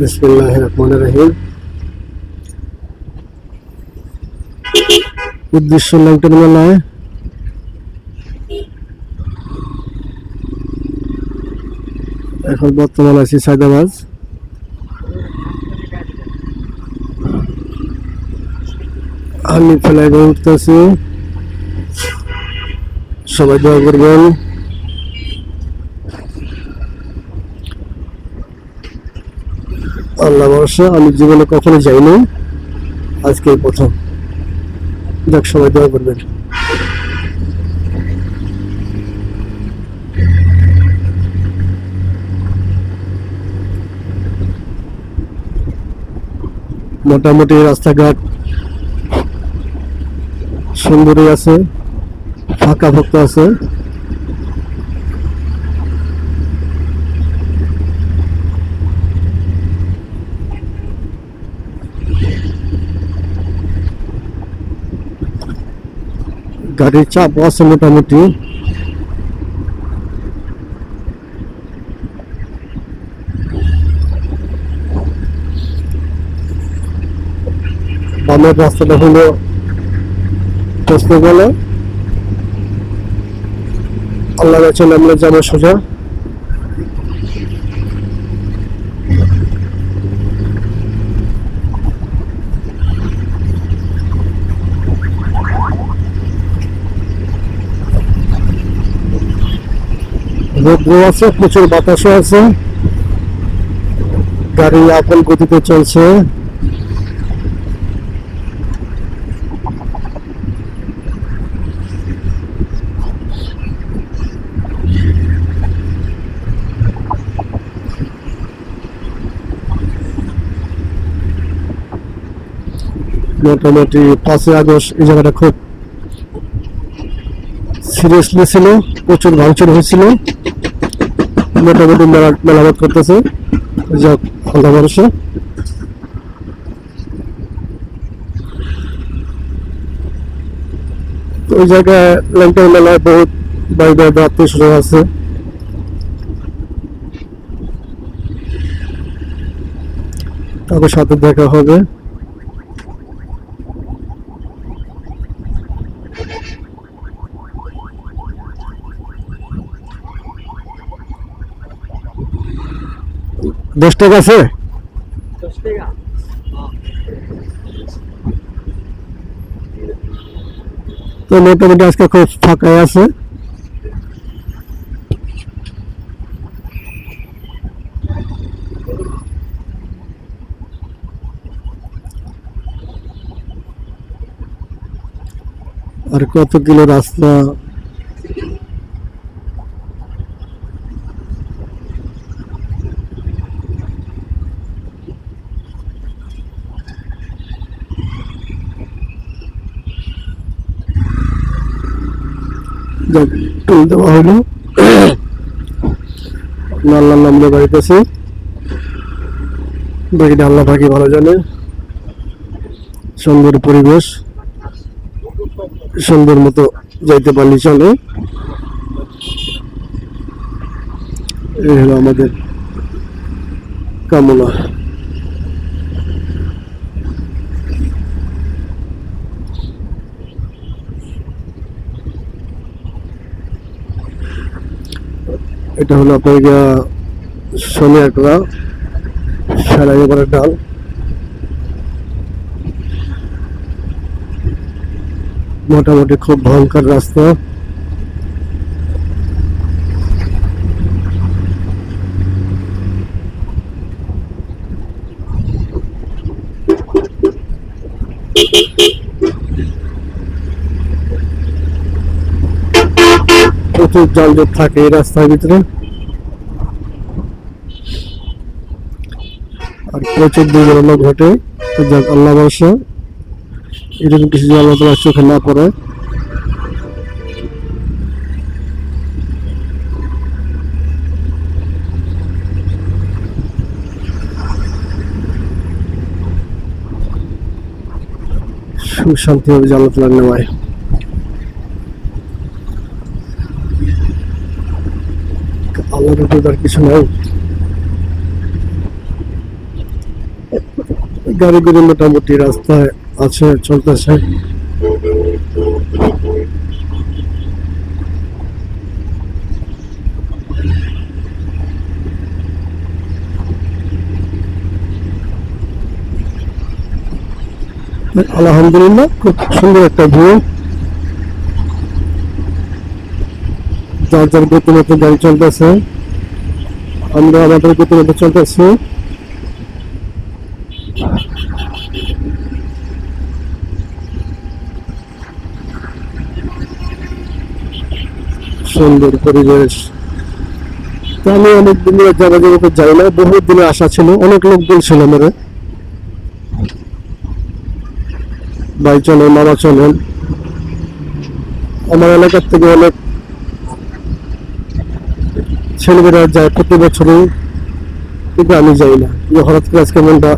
বিসমিল্লাহ রহমান রহিম। উদ্দেশ্য মেলায় এখন বর্তমান আছি সাইদাবাজ। আমি ফেলাই উঠতেছি। সবাই দোয়া করবেন। আল্লাহ ভরসা, আমি জীবনে কখনো যাইনি আজকে এই প্রথম। যাক, সবাই দোয়া করবেন। মোটামুটি রাস্তাঘাট সুন্দরই আছে, ফাঁকা ভক্ত আছে। গাড়ির চাপ আছে মোটামুটি। বামের রাস্তাটা হলো প্রশ্ন গেলে আল্লাহ কাছে আমরা যাব সোজা। রোদ্র আছে, প্রচুর বাতাসও আছে। গাড়ি আপন গতিতে চলছে। মোটামুটি পাঁচই আগস্ট এই জায়গাটা খুব সিরিয়াসলি ছিল, প্রচুর ভাঙচুর হয়েছিল। মোটামুটি মেলা মেলামত করতেছে। যাক ভরসা তো ওই জায়গায় ল্যাংটার মেলায় বহুত বাইরে আত্মীয় স্বজন আছে। তাদের সাথে দেখা হবে। দশ টাকা আছে তো মোটামুটি আজকে খুব ফাঁকাই আছে আর কত কিলো রাস্তা যাক টোল দেওয়া হলো আল্লাহ নামলে বাড়িতেছি বাকিটা আল্লাহ পাখি ভালো জানে। সুন্দর পরিবেশ। সুন্দর মতো যাইতে পারলি চলে। এই হলো আমাদের কামনা। এটা হলো আপনার গিয়া সোনিয়া কলা সারাই এবারের ডাল। মোটামুটি খুব ভয়ঙ্কর রাস্তা। প্রচুর যানজট থাকে এই রাস্তার ভিতরে। আর প্রচুর দুর্ঘটনা ঘটে, তো যাক, আল্লাহ বর্ষা এরকম কিছু তোমার চোখে না পড়ে। সুখ শান্তি হবে জান্নাত লাগ নেওয়ায়। আর কিছু নাই। মোটামুটি রাস্তায় আছে চলতেছে। আলহামদুলিল্লাহ খুব সুন্দর একটা ভিউ। যার যার গতি মতো গাড়ি চলতেছে, আমরা আমাদের গতি মতো চলতেছি। সুন্দর পরিবেশ। তো আমি অনেক দিনের জায়গা জায়গাতে যাই না, বহুত দিনের আশা ছিল, অনেক লোক বলছিল মেরে ভাই চলেন, মামা চলেন। আমার এলাকার থেকে অনেক ছেলেমেয়েরা যায় প্রতি বছরই কিন্তু আমি যাই না। হঠাৎ করে আজকে মনটা